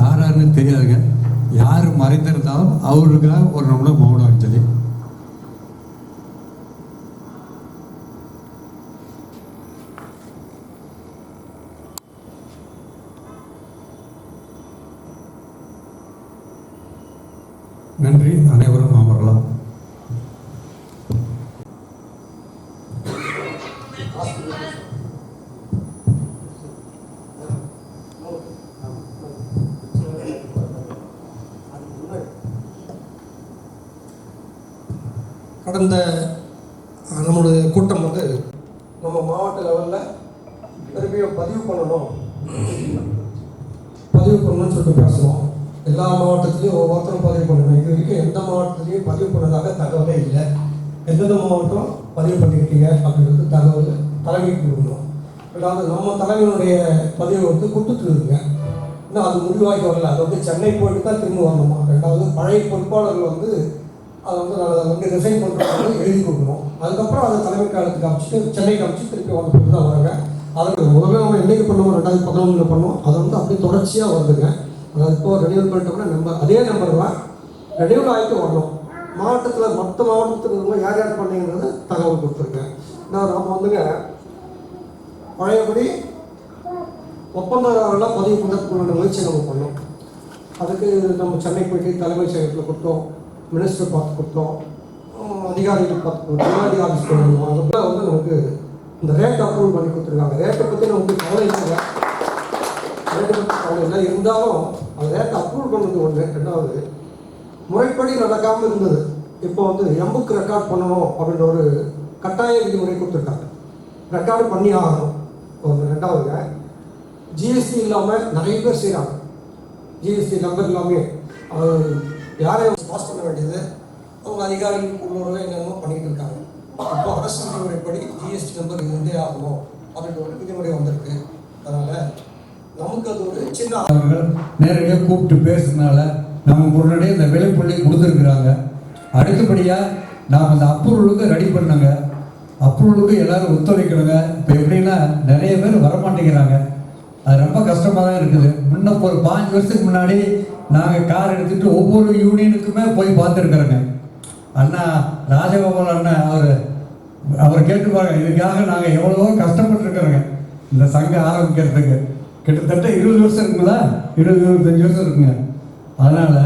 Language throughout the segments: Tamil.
யாருன்னு தெரியாதுங்க. யார் மறைந்திருந்தாலும் அவருக்காக ஒரு நிமிடம் மௌன அஞ்சலி நன்றி. அனைவரும் அமரலாம் கடந்த நம்மளுடைய கூட்டம் வந்து நம்ம மாவட்ட லெவலில் திரும்பியும் பதிவு பண்ணணும். பதிவு பண்ணணும்னு சொல்லிட்டு பேசுவோம் எல்லா மாவட்டத்துலேயும் ஒவ்வொருத்தரும் பதிவு பண்ணணும். இது வரைக்கும் எந்த மாவட்டத்துலேயும் பதிவு பண்ணதாக தகவலே இல்லை. எந்தெந்த மாவட்டம் பதிவு பண்ணிக்கிட்டீங்க அப்படின்றது தகவல் தலைமைக்கு கொடுக்கணும் ரெண்டாவது நம்ம தலைமையினுடைய பதிவு வந்து கொடுத்துட்டு இருக்குங்க இன்னும் அது முடிவாகி வரல. அது வந்து சென்னை போயிட்டு தான் திரும்ப வரணுமா? ரெண்டாவது பழைய பொறுப்பாளர்கள் வந்து அதை வந்து நான் வந்து ரிசைன் பண்ணுறது எழுதி கொடுக்கணும். அதுக்கப்புறம் அதை தலைமை காலத்துக்கு அமைச்சிட்டு சென்னைக்கு காமிச்சு திருப்பி வந்து தான் வராங்க. அதுக்கு முதல்ல நம்ம என்னைக்கு பண்ணுவோம் ரெண்டாயிரத்தி பதினொன்றில் பண்ணுவோம். அது வந்து அப்படியே தொடர்ச்சியாக வருதுங்க. அதாவது இப்போ ரெடியூல் பண்ணிட்டோம்னா நம்ம அதே நம்பர் தான் ரெடியூல் ஆகிட்டு வரணும். மாவட்டத்தில் மொத்த மாவட்டத்தில் இருக்கும் யார் யார் பண்ணீங்கிறத தகவல் கொடுத்துருக்கேன் நான் நம்ம வந்துங்க பழையபடி ஒப்பந்ததாரெல்லாம் பதிவு பண்ண முயற்சி நம்ம பண்ணோம். அதுக்கு நம்ம சென்னை போயிட்டு தலைமைச் செயலத்தில் கொடுத்தோம். மினிஸ்டர் பார்த்து கொடுத்தோம் அதிகாரிகள் பார்த்து கொடுத்தோம் அதிகாரி ஆஃபீஸ் அதுக்குள்ள வந்து நமக்கு இந்த ரேட் அப்ரூவல் பண்ணி கொடுத்துருக்காங்க. ரேட்டை பற்றி நமக்கு கவலை இல்லை. ரேட்டை பற்றி கவலை இல்லை. இருந்தாலும் அந்த ரேட்டை அப்ரூவல் பண்ணது ஒன்று ரெண்டாவது முறைப்படி நடக்காமல் இருந்தது. இப்போ வந்து எம்புக்கு ரெக்கார்ட் பண்ணணும் அப்படின்ற ஒரு கட்டாய விதிமுறை கொடுத்துருக்காங்க. ரெக்கார்டு பண்ணி ஆகணும். ஒன்று ரெண்டாவதுங்க ஜிஎஸ்டி இல்லாமல் நிறைய பேர் செய்கிறாங்க ஜிஎஸ்டி நம்பர் இல்லாமல் யாரையும் பாஸ் பண்ண வேண்டியது அவங்க அதிகாரிகள் உள்ளவர்கள் என்னென்னமோ பண்ணிட்டு இருக்காங்க. இப்போ அரசு விதிமுறைப்படி ஜிஎஸ்டி நம்பர் இருந்தே ஆகணும் அப்படின்ற ஒரு விதிமுறை வந்திருக்கு. அதனால் நமக்கு அது ஒரு சின்ன அவர்கள் நேரடியாக கூப்பிட்டு பேசுறதுனால நம்ம முன்னாடியே இந்த விலைப்புள்ளி கொடுத்துருக்குறாங்க. அடுத்தபடியாக நாம் அந்த அப்ரூவலுக்கு ரெடி பண்ணங்க அப்ரூவலுக்கு எல்லாரும் ஒத்துழைக்கணுங்க. இப்போ எப்படின்னா நிறைய பேர் வரமாட்டேங்கிறாங்க. அது ரொம்ப கஷ்டமாக தான் இருக்குது. முன்ன ஒரு பாஞ்சு வருஷத்துக்கு முன்னாடி நாங்கள் கார் எடுத்துகிட்டு ஒவ்வொரு யூனியனுக்குமே போய் பார்த்துருக்குறோங்க. அண்ணா ராஜகோபால் அண்ணா அவர் அவர் கேட்டுப்பாங்க இதுக்காக நாங்கள் எவ்வளவோ கஷ்டப்பட்டுருக்குறோங்க. இந்த சங்கம் ஆரம்பிக்கிறதுக்கு. கிட்டத்தட்ட இருபது வருஷம் இருக்குங்களா? இருபது இருபத்தஞ்சு வருஷம் இருக்குங்க. அதனால்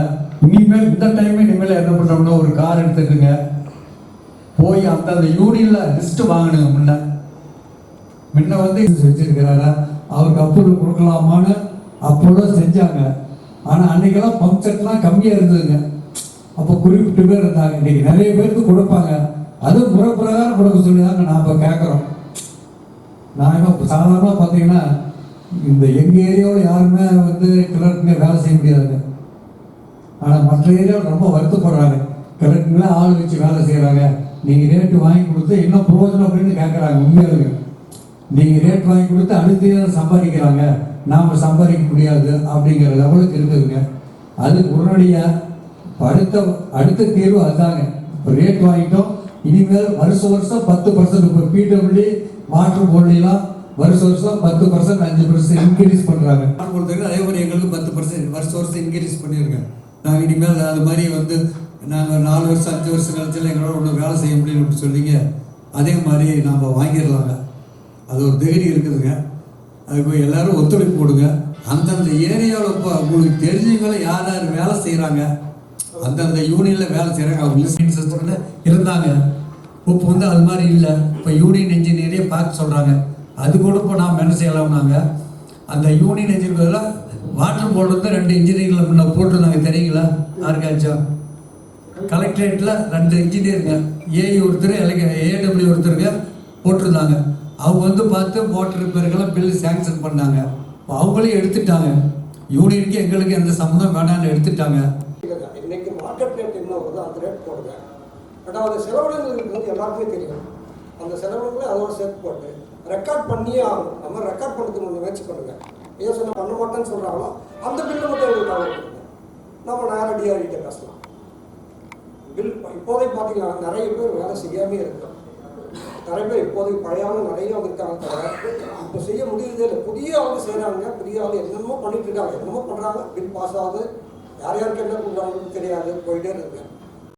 இனிமேல் இந்த டைம் இனிமேல் என்ன பண்ணுறோம்னா ஒரு கார் எடுத்துக்கோங்க போய் அந்தந்த யூனியனில் லிஸ்ட்டு வாங்கினுங்க முன்ன. முன்ன வந்து இது வச்சிருக்கிறாரா அவருக்கு அப்ரூவல் கொடுக்கலாமான்னு அப்போதான் செஞ்சாங்க. ஆனால் அன்னைக்கெல்லாம் பம்ப் செட்லாம் கம்மியாக இருந்ததுங்க. அப்போ குறிப்பிட்டு பேர் இருந்தாங்க. இன்னைக்கு நிறைய பேருக்கு கொடுப்பாங்க. அது முறை பிரகாரம் கொடுக்க சொல்லி தாங்க நாம் கேட்குறோம் நான் இப்போ சாதாரணமாக பார்த்தீங்கன்னா இந்த எங்கள் ஏரியாவில் யாருமே வந்து கிளர்க்குங்க வேலை செய்ய முடியாதுங்க. ஆனால் மற்ற ஏரியாவில் ரொம்ப வருத்தப்படுறாங்க. கிளர்க்குங்களே ஆள் வச்சு வேலை செய்கிறாங்க நீங்கள் ரேட்டு வாங்கி கொடுத்து என்ன பிரயோஜனம் அப்படின்னு கேட்குறாங்க உண்மையாளுங்க நீங்கள் ரேட் வாங்கி கொடுத்து அடுத்த சம்பாதிக்கிறாங்க. நாம் சம்பாதிக்க முடியாது அப்படிங்கிற லெவலுக்கு இருக்குதுங்க. அது உடனடியாக அடுத்த அடுத்த தீர்வு அதுதாங்க. இப்போ ரேட் வாங்கிட்டோம் இனிமேல் வருஷம் வருஷம் பத்து பர்சன்ட் இப்போ பிடபிள்யூ மாற்று போர்ட்லாம் வருஷம் வருஷம் பத்து பர்சன்ட் அஞ்சு பர்சன்ட் இன்க்ரீஸ் பண்ணுறாங்க பொறுத்தவரைக்கும் அதே மாதிரி எங்களுக்கு பத்து பர்சன்ட் வருஷம் வருஷம் இன்க்ரீஸ் பண்ணியிருக்கேன் நாங்கள் இனிமேல் அது மாதிரி வந்து நாங்கள் நாலு வருஷம் அஞ்சு வருஷம் கழிச்சாலும் எங்களோட ஒன்றும் வேலை செய்ய முடியலன்னு சொன்னீங்க அதே மாதிரி நாம் வாங்கிடலாங்க. அது ஒரு தைரியம் இருக்குதுங்க. அதுக்கு எல்லாரும் ஒத்துழைப்பு கொடுங்க. அந்தந்த ஏரியாவில் இப்போ உங்களுக்கு தெரிஞ்சவங்கள யார் யார் வேலை செய்கிறாங்க அந்தந்த யூனியனில் வேலை செய்கிறாங்க அவங்க இருந்தாங்க. இப்போ வந்து அது மாதிரி இல்லை. இப்போ யூனியன் இன்ஜினியரே பார்க்க சொல்கிறாங்க அது கூட இப்போ நாம் என்ன செய்யலாம்னாங்க அந்த யூனியன் இன்ஜினியரில் வாட்டர் போர்டு வந்து ரெண்டு இன்ஜினியரில் முன்ன போட்டிருந்தாங்க தெரியுங்களா? யாருக்காச்சும் கலெக்டரேட்டில் ரெண்டு இன்ஜினியருங்க ஏஇ ஒருத்தர் எலக ஏடபிள்யூ ஒருத்தருங்க போட்டிருந்தாங்க. அவங்க வந்து பார்த்து மோட்டர் ரிப்பேருக்கெல்லாம் பில்லு சேங்ஷன் பண்ணாங்க. இப்போ அவங்களே எடுத்துட்டாங்க. யூனியனுக்கு எங்களுக்கு எந்த சம்மந்தம் வேணாம்னு எடுத்துட்டாங்க. இல்லைங்க. இன்னைக்கு மார்க்கெட் ரேட் என்ன வருதோ அந்த ரேட் போடுங்க. ரெண்டாவது செலவினங்கள் வந்து எல்லாருக்குமே தெரியும். அந்த செலவினங்களை அதோட சேர்த்து போட்டு ரெக்கார்ட் பண்ணியே ஆகும் நம்ம ரெக்கார்ட் பண்ணுறதுக்கு கொஞ்சம் முயற்சி பண்ணுங்க. ஏதோ சொன்ன பண்ண மாட்டேன்னு சொல்கிறாங்களோ அந்த பில்லை மட்டும் எங்களுக்கு தகவல் நம்ம நேரடியாக பேசலாம். பில் இப்போதைக்கு பார்த்தீங்கன்னா நிறைய பேர் வேலை செய்யாமே இருக்கோம் நிறைய பேர் இப்போதைக்கு பழைய நிறைய இருக்காங்க தவிர இப்போ செய்ய முடியுது இல்லை. புதிய ஆளு செய்கிறாங்க புதிய ஆளு என்னென்னமோ பண்ணிட்டு இருக்காங்க. என்னமோ பண்ணுறாங்க பில் பாஸ் ஆகுது. யார் யாருக்கு என்ன பண்ணுறாங்கன்னு தெரியாது. போயிட்டே இருக்கு.